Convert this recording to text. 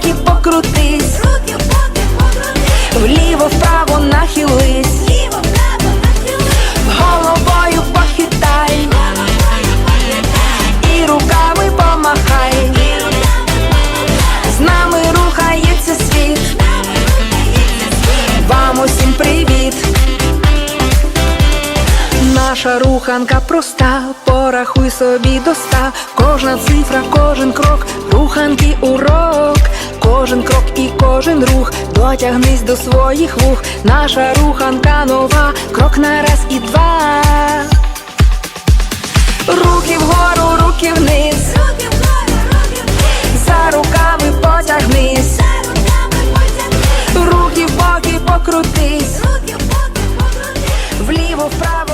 руки покрутись, руки поки покрутись, вліво вправо нахились, вліво вправо нахились, головою похитай, головою похитай, і руками помахай, з нами рухається світ. Вам усім привіт. Наша руханка проста, порахуй собі до ста, кожна цифра, кожен крок, руханки урок кожен крок і кожен рух, дотягнись до своїх вух. Наша руханка нова, крок на раз і два. Руки вгору, руки вниз, Руки вгору, руки вниз, за руками потягнись, за руками потягнись, руки в боки покрутись, руки в боки покрути, вліво, вправо.